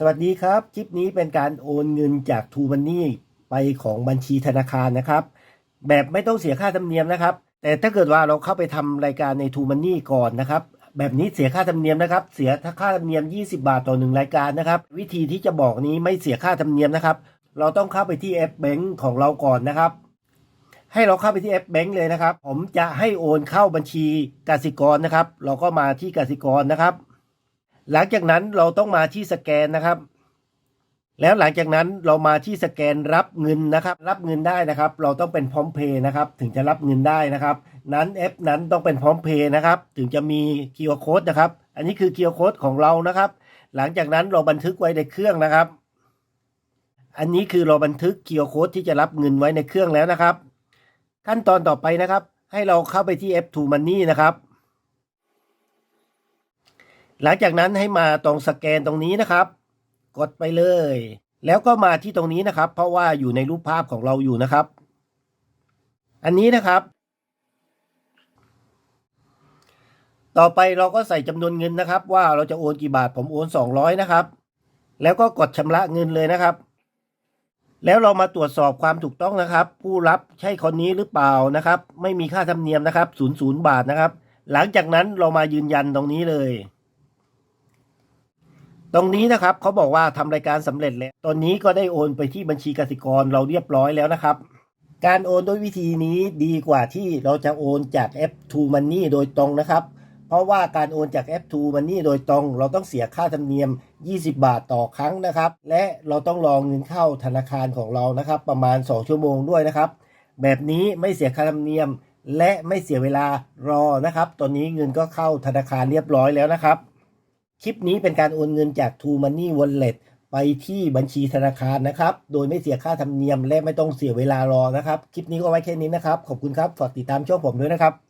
สวัสดีครับ คลิปนี้เป็นการโอนเงินจาก t ูมันนี่ไปของบัญชีธนาคารนะครับ แบบไม่ต้องเสียค่าธรรมเนียมนะครับ แต่ถ้าเกิดว่าเราเข้าไปทำรายการใน t ูมันนี่ก่อนนะครับ แบบนี้เสียค่าธรรมเนียมนะครับ เสียค่าธรรมเนียม 20 บาทต่อหนึ่งรายการนะครับ วิธีที่จะบอกนี้ไม่เสียค่าธรรมเนียมนะครับ เราต้องเข้าไปที่แอปแบงก์ของเราก่อนนะครับ ให้เราเข้าไปที่แอปแบงก์เลยนะครับ ผมจะให้โอนเข้าบัญชีกสิกรนะครับ เราก็มาที่กสิกรนะครับ หลังจากนั้นเราต้องมาที่สแกนนะครับ แล้วหลังจากนั้นเรามาที่สแกนรับเงินนะครับ รับเงินได้นะครับ เราต้องเป็นพร้อมเพย์นะครับ ถึงจะรับเงินได้นะครับ นั้นแอปนั้นต้องเป็นพร้อมเพย์นะครับ ถึงจะมี QR code นะครับ อันนี้คือ QR code ของเรานะครับ หลังจากนั้นเราบันทึกไว้ในเครื่องนะครับ อันนี้คือเราบันทึก QR code ที่จะรับเงินไว้ในเครื่องแล้วนะครับ ขั้นตอนต่อไปนะครับ ให้เราเข้าไปที่ F2 Money นะครับ หลังจากนั้นให้มาตรงสแกนตรงนี้นะครับ กดไปเลย แล้วก็มาที่ตรงนี้นะครับ เพราะว่าอยู่ในรูปภาพของเราอยู่นะครับ อันนี้นะครับ ต่อไปเราก็ใส่จำนวนเงินนะครับ ว่าเราจะโอนกี่บาทผมโอน 200 นะครับ แล้วก็กดชำระเงินเลยนะครับ แล้วเรามาตรวจสอบความถูกต้องนะครับ ผู้รับใช่คนนี้หรือเปล่านะครับ ไม่มีค่าธรรมเนียมนะครับศูนย์ศูนย์บาทนะครับ หลังจากนั้นเรามายืนยันตรงนี้เลย ตรงนี้นะครับเขาบอกว่าทำรายการสำเร็จแล้ว ตอนนี้ก็ได้โอนไปที่บัญชีกสิกรเราเรียบร้อยแล้วนะครับ การโอนด้วยวิธีนี้ดีกว่าที่เราจะโอนจากแอป True Money โดยตรงนะครับ เพราะว่าการโอนจากแอป True Money โดยตรง เราต้องเสียค่าธรรมเนียม 20 บาทต่อครั้งนะครับ และเราต้องรองเงินเข้าธนาคารของเรานะครับ ประมาณ 2 ชั่วโมงด้วยนะครับ แบบนี้ไม่เสียค่าธรรมเนียม และไม่เสียเวลารอนะครับ ตอนนี้เงินก็เข้าธนาคารเรียบร้อยแล้วนะครับ คลิปนี้เป็นการโอนเงินจาก True Money Wallet ไปที่บัญชีธนาคารนะครับ โดยไม่เสียค่าธรรมเนียมและไม่ต้องเสียเวลารอนะครับ คลิปนี้ก็ไว้แค่นี้นะครับ ขอบคุณครับ ฝากติดตามช่องผมด้วยนะครับ